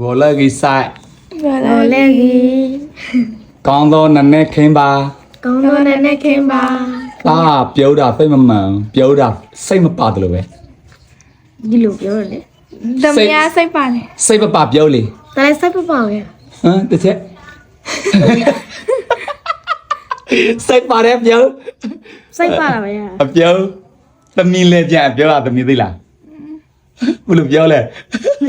ဝလကြီးဆိုင်ဘာလဲဟောလဲကြီးကောင်းသောနည်းနည်းခင်းပါကောင်းသောနဲ့နဲ့ခင်းပါအာပြုံးတာစိတ်မမှန်ပြုံးတာစိတ်မပါတယ်လို့ပဲဒီလိုပြောရတယ်သမီးအားစိတ်ပါလေစိတ်မပါပြုံးလေဒါလည်းစိုက်ပပောင်ရဟမ်တစ်ချက်စိတ်ပါတယ်ပြုံးစိုက်ပါလာပဲရအပြုံးသမီးလည်းကြံပြောတာသမီးသိလား ဘယ်လိုပြောလဲမ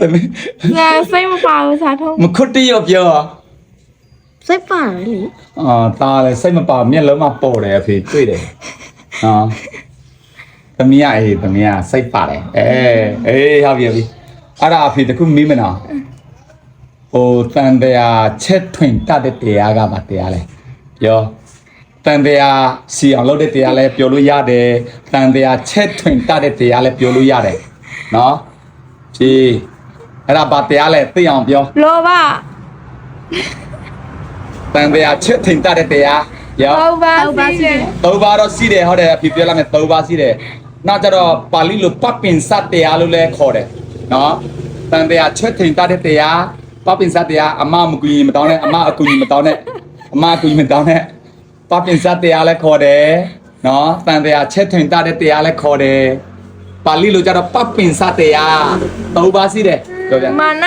သိဘူးငါစိတ်မပါဘူးစားထုံးမခွတ်တရော့ပြောစိတ်ပါလေအာตาလဲစိတ်မပါမျက်လုံးမပေါ်တယ်အဖေတွေ့တယ်ဟာသမီးအေးသမီးစိတ်ပါတယ်အဲအေးဟုတ်ပြီဟုတ်ပြီအဲ့ဒါအဖေတခုမေးမနာဟိုတန်တရားချက်ထွင်တတ်တဲ့တရားကမှတရားလဲပြော တန်တရားစီအောင်လုပ်တဲ့တရားလဲပြောလို့ရတယ်တန်တရားချက်ထွင်တတ်တဲ့တရားလဲပြောလို့ရတယ်နော်ကြည်အဲ့ဒါဘာတရားလဲသိအောင်ပြောလောဘတန်တရားချက်ထွင်တတ်တဲ့တရားရောဟုတ်ပါစီတယ်သုံးပါတော့စီးတယ်ဟုတ်တယ်အဖြစ်ပြောလိုက်မယ်သုံးပါစီးတယ်နောက်ကြတော့ပါဠိလိုပပင်စတရားလို့လည်းခေါ်တယ်နော်တန်တရားချွတ်ထင်တတ်တဲ့တရားပပင်စတရားအမမကူရင်မတောင်းနဲ့အမအကူရင်မတောင်းနဲ့အမအကူရင်မတောင်းနဲ့ ပပင်စတရားလည်းခေါ်တယ်နော်တန်တရားချက်ထင်တတ်တဲ့တရားလည်းခေါ်တယ်ပါဠိလိုကြတော့ပပင်စတရားသုံးပါစီးတယ်ပြောပြန်မာန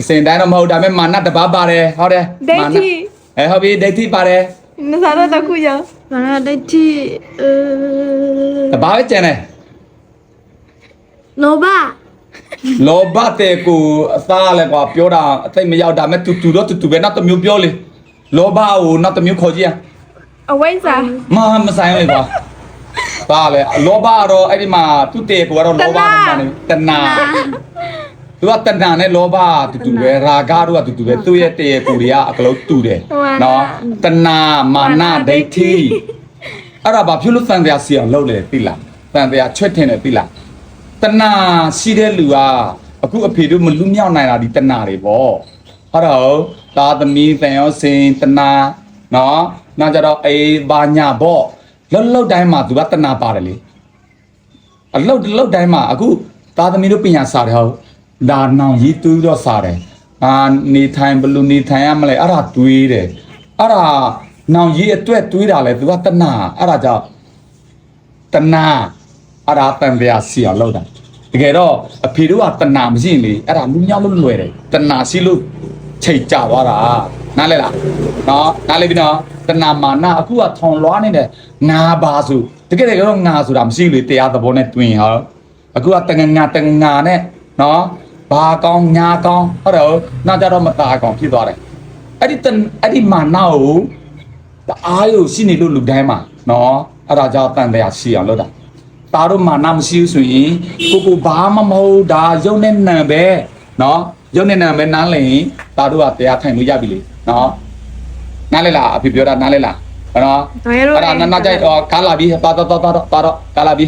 အစဉ်တိုင်းတော့မဟုတ်ဒါပေမဲ့မာနတစ်ပါးပါတယ်ဟုတ်တယ်ဒိဋ္ဌိအဲဟုတ်ပြီဒိဋ္ဌိပါတယ်နစားတော့တခုရောဘာလဲဒိဋ္ဌိအဲတပါးပဲကျန်တယ်လောဘလောဘတဲ့ကိုအသားလည်းကွာပြောတာအသိမရောက်တာမဲ့တူတူတော့တူတူပဲနောက်တစ်မျိုးပြောလေ လောဘကိုနောက်တစ်မျိုးခေါ်ကြည့်ရအဝိဇ္ဇာမမဆိုင်လေကွာပါလေလောဘကတော့အဲ့ဒီမှာသူ့တဲ့ကိုကတော့လောဘနဲ့မှနေတဏှာသူကတဏှာနဲ့လောဘတူတူပဲရာဂတို့ကတူတူပဲသူ့ရဲ့တဲ့ကိုတွေကအကလုံးတူတယ်နော်တဏှာမာနဒိဋ္ဌိအဲ့ဒါဘာဖြစ်လို့တန်တရားစီအောင်လုပ်လဲသိလားတန်တရားချွတ်ထင်တယ်သိလားတဏှာရှိတဲ့လူကအခုအဖေတို့မလူမြောက်နိုင်တာဒီတဏှာတွေပေါ့ ဟုတ်တော့သာသမီတန်ရောစင်တဏှာနော်နောက်ကြတော့အေးဘာညာပေါ့လှုပ်လှုပ်တိုင်းမှာသူကတဏှာပါတယ်လေအလှုပ်လှုပ်တိုင်းမှာအခုသာသမီတို့ပညာစားတယ်ဟုတ်ဒါနောင်ရေးတူးတော့စားတယ်အာနေထိုင်ဘလူနေထိုင်ရမလဲအဲ့ဒါတွေးတယ်အဲ့ဒါနောင်ရေးအတွက်တွေးတာလဲသူကတဏှာအဲ့ဒါကြောင့်တဏှာအဲ့ဒါတန်တရားစီအောင်လုပ်တာတကယ်တော့အဖေတို့ကတဏှာမရှိရင်လေအဲ့ဒါလူမြောက်လို့လွယ်တယ်တဏှာရှိလို့ ချိန်ကြသွားတာနားလဲလားနော်နားလဲပြီနော်တဏှာမာနအခုကထုံလွားနေတယ်ငါပါဆိုတကယ်တကယ်တော့ငါဆိုတာမရှိဘူးလေတရားသဘောနဲ့တွင်ဟောအခုကတငငါတငငါနဲ့နော်ဘာကောင်းညာကောင်းဟုတ်တယ်နောက်ကြတော့မตาကောင်းဖြစ်သွားတယ်အဲ့ဒီတန်အဲ့ဒီမာနကို တအားရုပ်ရှိနေလို့လူတိုင်းမှာနော်အဲ့ဒါကြောင့်တန်တရားရှိအောင်လုပ်တာตาတို့မာနမရှိဘူးဆိုရင်ကိုကိုဘာမှမဟုတ်ဒါရုပ်နဲ့နံပဲနော်ရုပ်နဲ့နံပဲနားလည်ရင် ตาတို့ကတရားထိုင်လို့ရပြီလေနော်နားလဲလားအဖေပြောတာနားလဲလားနော်ဒါရတော့အဲ့ဒါနားနားကြိုက်တော့ကားလာပြီပါတော့တော့တော့တော့ကားလာပြီ